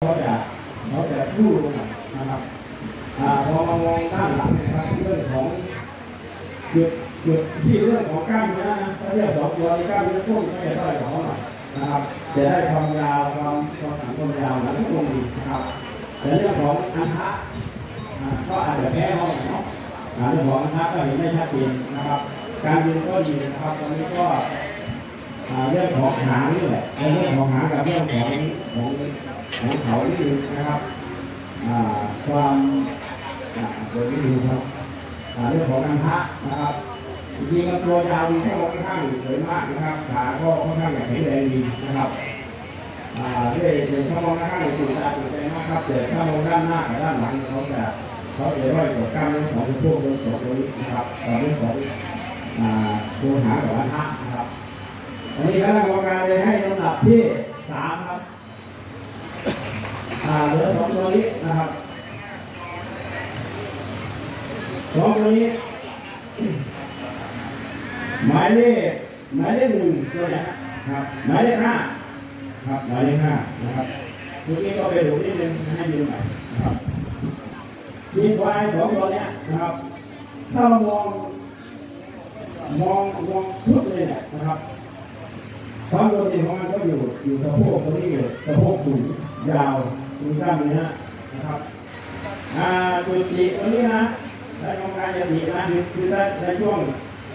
เขาจะเขาจะรูลงนะครับพอมามองด้านหลังเนะครับเรื่องของจุดจุดที่เรื่องของกล้ามเนื้อนะถ้าเรียกสองตัวในกล้ามเนื้อพุ่งก็จะได้ของเขาหน่อยนะครับจะได้ความยาวความความสันความยาวหลังตรงดีนะครับแต่เรื่องของอันทะอ่าก็อาจจะแพ้ห้องเนาะอาเรื่องของอันทะก็เห็นไม่ชัดเจนนะครับ การยืนก็ดีนะครับตอนนี้ก็เรื่องของหางนี่แหละเรื่องของหางกับเรื่องของของ ของเขานี่นะครับความโดยที่ครับเรื่องของอันทะนะครับจริงๆตัวยาวมีแค่ค่อนข้างสวยมากนะครับขาก็ค่อนข้างแข็งแรงดีนะครับด้วยเป็นช่องมองข้างๆตื่นตาตื่นใจมากครับแต่ถ้ามองด้านหน้ากับด้านหลังเขาจะเขาจะร้อยกว่ากล้ามเนื้อของพวกตัวสองตัวนี้นะครับต่อเรื่องของตัวหางกับอันทะนะครับวันนี้คณะกรรมการเลยให้ลำดับที่สามครับ อ่าเหลือสองตัวนี้นะครับสองตัวนี้หมายเลขหมายเลขหนึ่งตัวนี้ครับหมายเลขห้าครับหมายเลขห้านะครับเมื่อกี้ก็ไปดูนิดนึงให้ดูหน่อยนะครับมีควายสองตัวเนี้ยนะครับ ถ้าเรามอง มองมองพุทเลยเนี่ยนะครับความโดดเด่นของมันก็อยู่อยู่สะโพกตรงนี้อยู่สะโพกสูงยาว มีกล้ามเนื้อนะครับอ่าจุดดีตรงนี้นะได้กรรมการจะดีนะคือคือได้ในช่วง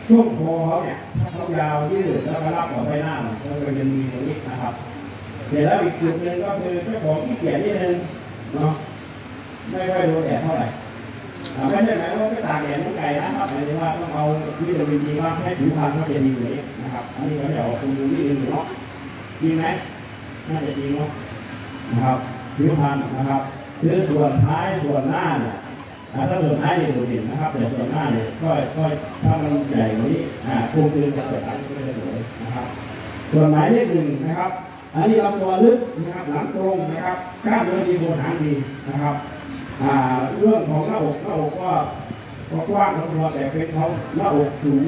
ช่วงคอเขาเนี่ยถ้าเขายาวยืดแล้วก็รับออกไปหน้าหน่อยก็จะมีตรงนี้นะครับ เสร็จแล้วอีกจุดหนึ่งก็คือเจ้าของที่เกียจนิดนึงเนาะไม่ค่อยโดนแดดเท่าไหร่ไม่ใช่หมายว่าไม่ตากแดดเหมือนไก่นะครับหมายถึงว่าต้องเอาวิตามินดีบ้างให้ผิวพรรณเขาจะดีกว่นี้นะครับ อันนี้เขาจะออกคุณดูนิดนึงเนาะจริงไหมน่าจะจริงเนาะนะครับ ผิวพรรณนะครับคือส่วนท้ายส่วนหน้าเนี่ยถ้าส่วนท้ายเนี่ยดดเด่นนะครับแต่ส่วนหน้าเนี่ยก็ก็ถ้ามันใหญ่กว่านี้อ่าโครงคืนจะสวยหลังก็จะสวยนะครับ ส่วนหมายเลขหนึ่งนะครับ อันนี้ลำตัวลึกนะครับหลังตรงนะครับกล้ามเนื้อดีโบนหางดีนะครับอ่าเรื่องของหน้าอกหน้าอกก็ก็กว้างทั้งตัวแต่เป็นเขาหน้าอกสูง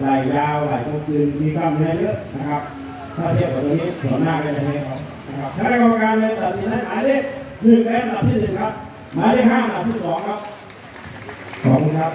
ไหล่ยาวไหล่ตรงคืนมีกล้ามเนื้อเยอะนะครับ ถ้าเทียบกับตรงนี้ส่วนหน้ากเลยนะครับนะครับคณะกรรมการเลยตัดสินให้หมายเลขหนึ่งและอันดับที่หนึ่งครับ หมายเลขห้าอันดับที่สองครับ ขอบคุณครับ